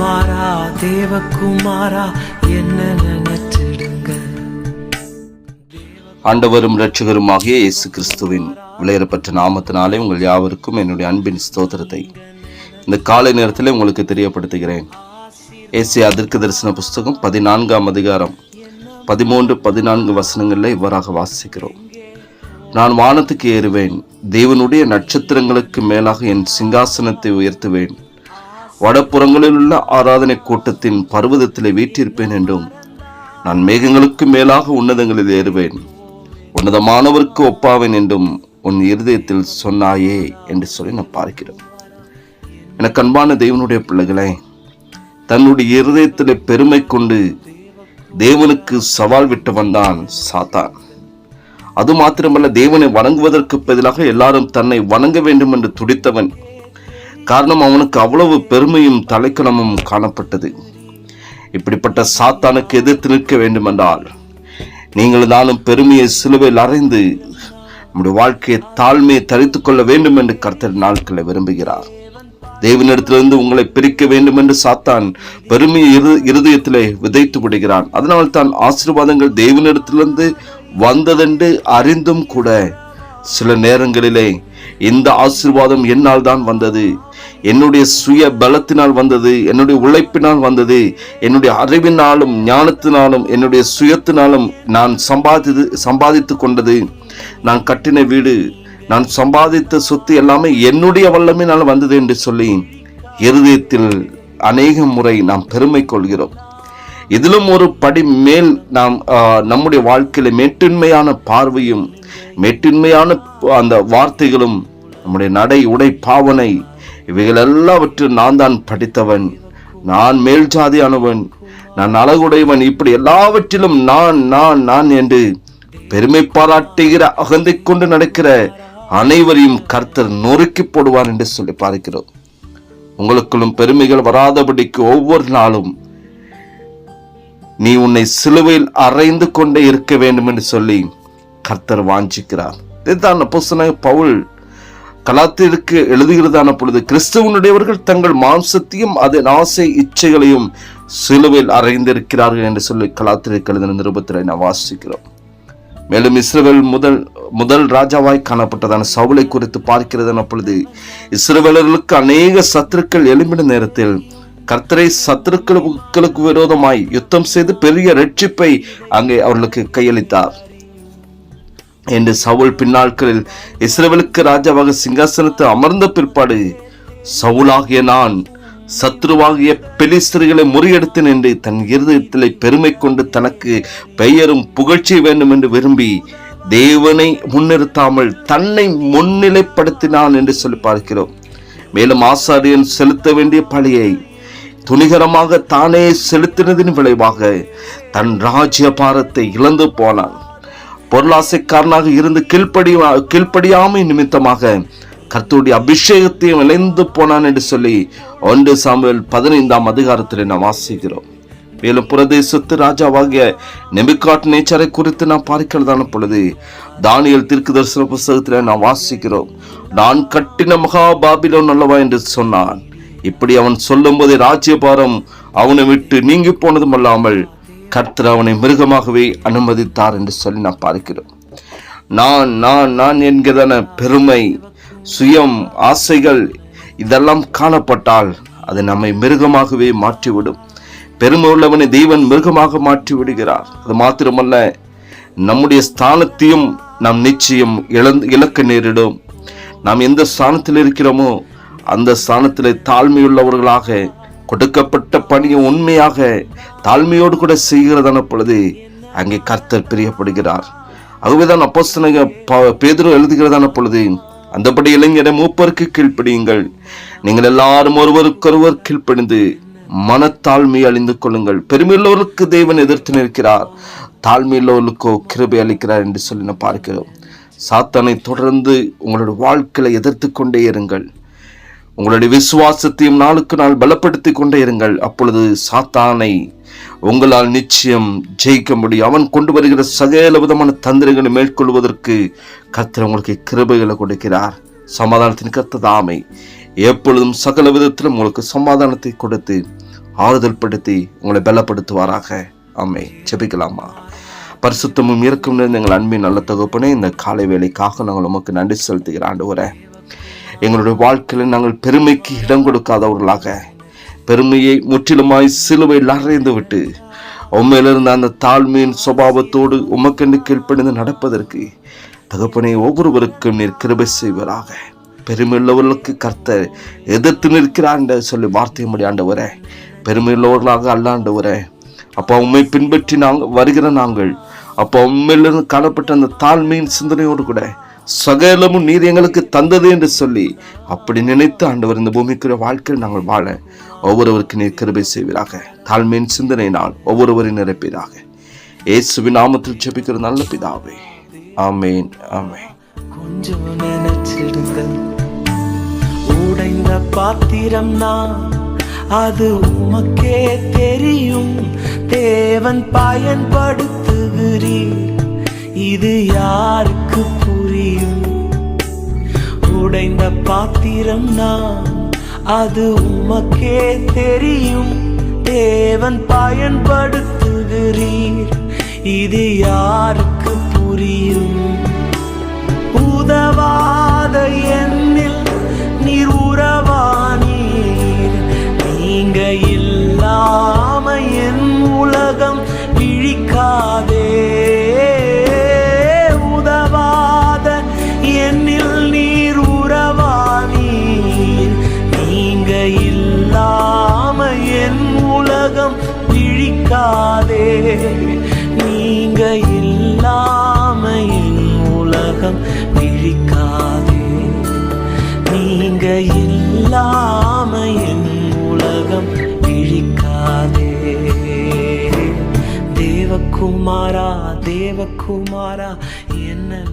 குமாரா தேவகுமாரா என்ன நினைச்சிடுங்க ஆண்டவரும் இரட்சகருமாகிய இயேசு கிறிஸ்துவின் விளையரப்பட்ட நாமத்தினாலே உங்கள் யாவருக்கும் என்னுடைய அன்பின் ஸ்தோத்திரத்தை இந்த காலை நேரத்தில் உங்களுக்கு தெரியப்படுத்துகிறேன். ஏசியா அதற்கு தரிசன புஸ்தகம் பதினான்காம் அதிகாரம் பதிமூன்று பதினான்கு வசனங்களில் இவ்வாறாக வாசிக்கிறோம். நான் வானத்துக்கு ஏறுவேன் தேவனுடைய நட்சத்திரங்களுக்கு மேலாக என் சிங்காசனத்தை உயர்த்துவேன். வடபுறங்களில் உள்ள ஆராதனை கூட்டத்தின் பர்வதத்திலே வீற்றிருப்பேன் என்றும் நான் மேகங்களுக்கு மேலாக உன்னதங்களில் ஏறுவேன். உன்னதமானவருக்கு ஒப்பாவேன் என்றும் உன் இருதயத்தில் சொன்னாயே என்று சொல்லி நான் பார்க்கிறோம் எனக்கு அன்பான தெய்வனுடைய பிள்ளைகளே தன்னுடைய இருதயத்திலே பெருமை கொண்டு தேவனுக்கு சவால் விட்டு வந்தான் சாத்தான். அது மாத்திரமல்ல தேவனை வணங்குவதற்கு பதிலாக எல்லாரும் தன்னை வணங்க வேண்டும் என்று துடித்தவன் காரணம் அவனுக்கு அவ்வளவு பெருமையும் தலைக்கணமும் காணப்பட்டது. இப்படிப்பட்ட சாத்தானுக்கு எதிர்த்து நிற்க வேண்டுமென்றால் நீங்கள் நானும் பெருமையை சிலுவையில் அறைந்து நம்முடைய வாழ்க்கையை தாழ்மையை தரித்துக் கொள்ள வேண்டும் என்று கர்த்தர் நாட்களை விரும்புகிறார். தேவனிடத்திலிருந்து உங்களை பிரிக்க வேண்டும் என்று சாத்தான் பெருமையை இரு இருதயத்திலே விதைத்து விடுகிறான். அதனால் தான் ஆசீர்வாதங்கள் தேவனிடத்திலிருந்து வந்ததென்று அறிந்தும் கூட சில நேரங்களிலே இந்த ஆசீர்வாதம் என்னால் தான் வந்தது. என்னுடைய சுய பலத்தினால் வந்தது என்னுடைய உழைப்பினால் வந்தது என்னுடைய அறிவினாலும் ஞானத்தினாலும் என்னுடைய சுயத்தினாலும் நான் சம்பாதித்து சம்பாதித்து கொண்டது. நான் கட்டின வீடு நான் சம்பாதித்த சொத்து எல்லாமே என்னுடைய வல்லமையினால் வந்தது என்று சொல்லி இருதயத்தில் அநேக முறை நாம் பெருமை கொள்கிறோம். இதிலும் ஒரு படி மேல் நாம் நம்முடைய வாழ்க்கையில் மேட்டின்மையான பார்வையும் மேட்டின்மையான அந்த வார்த்தைகளும் நம்முடைய நடை உடை பாவனை இவைகள் எல்லாவற்றும் நான் தான் படித்தவன். நான் மேல் ஜாதியானவன். நான் அழகுடையவன். இப்படி எல்லாவற்றிலும் நான் நான் நான் என்று பெருமை பாராட்டுகிற அகந்தை கொண்டு நடக்கிற அனைவரையும் கர்த்தர் நொறுக்கி போடுவார் என்று சொல்லி பார்க்கிறோம். உங்களுக்குள்ளும் பெருமைகள் வராதபடிக்கு ஒவ்வொரு நாளும் நீ உன்னை சிலுவையில் அறைந்து கொண்டே இருக்க வேண்டும் என்று சொல்லி கர்த்தர் வாஞ்சிக்கிறார். இதுதான் அப்போஸ்தலனாகிய பவுல் கலாத்திற்கு எழுதுகிறதான பொழுது கிறிஸ்துவனுடையவர்கள் தங்கள் மாம்சத்தையும் அதன் ஆசை இச்சைகளையும் சிலுவையில் அறைந்திருக்கிறார்கள் என்று சொல்லி கலாத்திற்கு எழுதின நிருபத்தில் நான் வாசிக்கிறோம். மேலும் இஸ்ரவேல் முதல் முதல் ராஜாவாய் காணப்பட்டதான சவுளை குறித்து பார்க்கிறதான பொழுது இஸ்ரவேலர்களுக்கு அநேக சத்துருக்கள் எழும்பின நேரத்தில் கர்த்தரை சத்துருக்களுக்கு விரோதமாய் யுத்தம் செய்து பெரிய ரட்சிப்பை அங்கே அவர்களுக்கு கையளித்தார். என்று சவுல் பின்னாட்களில் இஸ்ரவேலுக்கு ராஜாவாக சிங்காசனத்தில் அமர்ந்த பிற்பாடு சவுலாகிய நான் சத்ருவாகிய பெலிஸ்தர்களை முறியெடுத்தேன் என்று தன் இருதயத்திலே பெருமை கொண்டு தனக்கு பெயரும் புகழ்ச்சி வேண்டும் என்று விரும்பி தேவனை முன்னிறுத்தாமல் தன்னை முன்னிலைப்படுத்தினான் என்று சொல்லி பார்க்கிறோம். மேலும் ஆசாரியன் செலுத்த வேண்டிய பழியை துணிகரமாக தானே செலுத்தினதின் விளைவாக தன் ராஜ்ய பாரத்தை இழந்து போனான். பொருளாசைக்காரனாக இருந்து கீழ்ப்படி கீழ்ப்படியாமை நிமித்தமாக கர்த்தருடைய அபிஷேகத்தையும் இழந்து போனான் என்று சொல்லி ஒன்று சாமுவேல் பதினைந்தாம் அதிகாரத்தில் நாம் வாசிக்கிறோம். மேலும் பிரதேசத்து ராஜாவாகிய நெபிகாட் நேச்சரை குறித்து நாம் பார்க்கிறதான பொழுது தானியல் திருக்கு தரிசன புஸ்தகத்தில் நாம் வாசிக்கிறோம். நான் கட்டின மகா பாபிலோன் அல்லவா என்று சொன்னான். இப்படி அவன் சொல்லும்போது ராஜ்யபாரம் அவனை விட்டு நீங்கி போனதும் அல்லாமல் கர்த்தர் அவனை மிருகமாகவே அனுமதித்தார் என்று சொல்லி நாம் பார்க்கிறோம். நான் நான் நான் என்கிறதான பெருமை சுயம் ஆசைகள் இதெல்லாம் காணப்பட்டால் அது நம்மை மிருகமாகவே மாற்றிவிடும். பெருமை உள்ளவனை தெய்வன் மிருகமாக மாற்றி விடுகிறார் அது மாத்திரமல்ல நம்முடைய ஸ்தானத்தையும் நாம் நிச்சயம் இழந்து இழக்க நேரிடும். நாம் எந்த ஸ்தானத்தில் இருக்கிறோமோ அந்த ஸ்தானத்தில் தாழ்மையுள்ளவர்களாக கொடுக்கப்பட்ட பணியை உண்மையாக தாழ்மையோடு கூட செய்கிறதான பொழுது அங்கே கர்த்தர் பிரியப்படுகிறார். ஆகவேதான் அப்போஸ்தனக ப- எழுதுகிறதான பொழுது அந்தபடி இளைஞரை மூப்பருக்கு கீழ்ப்படியுங்கள். நீங்கள் எல்லாரும் ஒருவருக்கொருவர் கீழ்ப்படிந்து மனத்தாழ்மை அழிந்து கொள்ளுங்கள். பெருமையுள்ளவர்களுக்கு தேவன் எதிர்த்து நிற்கிறார். தாழ்மையுள்ளவர்களுக்கோ கிருபை அளிக்கிறார் என்று சொல்லி நான் பார்க்கிறோம். சாத்தானை தொடர்ந்து உங்களோட வாழ்க்கையை எதிர்த்து கொண்டே இருங்கள். உங்களுடைய விசுவாசத்தையும் நாளுக்கு நாள் பலப்படுத்தி கொண்டே இருங்கள். அப்பொழுது சாத்தானை உங்களால் நிச்சயம் ஜெயிக்க முடியும். அவன் கொண்டு வருகிற சகல விதமான தந்திரங்களை மேற்கொள்வதற்கு கத்திர உங்களுக்கு கிருபைகளை கொடுக்கிறார். சமாதானத்தின் கர்த்ததாமை எப்பொழுதும் சகல விதத்திலும் உங்களுக்கு சமாதானத்தை கொடுத்து ஆறுதல் படுத்தி உங்களை பலப்படுத்துவாராக. ஆமை ஜெபிக்கலாமா? பரிசுத்தமும் இருக்கும் நிறைந்த எங்கள் அன்பின் நல்ல தொகுப்பினை இந்த காலை வேலைக்காக நாங்கள் உமக்கு நன்றி செலுத்துகிற ஆண்டவரே எங்களுடைய வாழ்க்கையில் நாங்கள் பெருமைக்கு இடம் கொடுக்காதவர்களாக பெருமையை முற்றிலுமாய் சிலுவையில் அறைந்து விட்டு உண்மையிலிருந்த அந்த தாழ்மையின் சுபாவத்தோடு உமக்கென்று கீழ்ப்பணிந்து நடப்பதற்கு தகப்பனை ஒவ்வொருவருக்கும் நீர் கிருபை செய்வராக. பெருமையுள்ளவர்களுக்கு கர்த்தர் எதிர்த்து நிற்கிறார் என்று சொல்லி வார்த்தை முடியாண்டு வர பெருமையுள்ளவர்களாக அல்லாண்டு வர அப்போ உண்மை பின்பற்றி நாங்கள் வருகிற நாங்கள் அப்போ உண்மையிலிருந்து காணப்பட்ட அந்த தாழ்மையின் சிந்தனையோடு கூட சகலமும் நீர் எங்களுக்கு தந்தது என்று சொல்லி அப்படி நினைத்து ஆண்டவர் இந்த பூமிக்குரிய வாழ்க்கையில் நாங்கள் வாழ ஒவ்வொருவருக்கு நீர் கிருபை செய்வீராக. தாழ்மையின் சிந்தனையினால் ஒவ்வொருவரையும் நிரப்பீராக இயேசுவின் நாமத்தில் செபிக்கிற நல்ல பிதாவே. ஆமேன் ஆமேன். கொஞ்சம் உடைந்த பாத்திரம் நான் அது உமக்கே தெரியும். தேவன் பயன்படுத்துகிறீர். இது யாருக்கு புரியும்? உடைந்த பாத்திரம் நான் அது உமக்கே தெரியும். தேவன் பயன்படுத்துகிறீர் இது யாருக்கு புரியும்? உதவாத எண்ணில் நீர் உறவானி உலகம் இழிக்காதே நீங்க இல்லாம என் உலகம் விழிக்காதே. நீங்க இல்லாம என் உலகம் விழிக்காதே. தேவகுமாரா தேவகுமாரா என்ன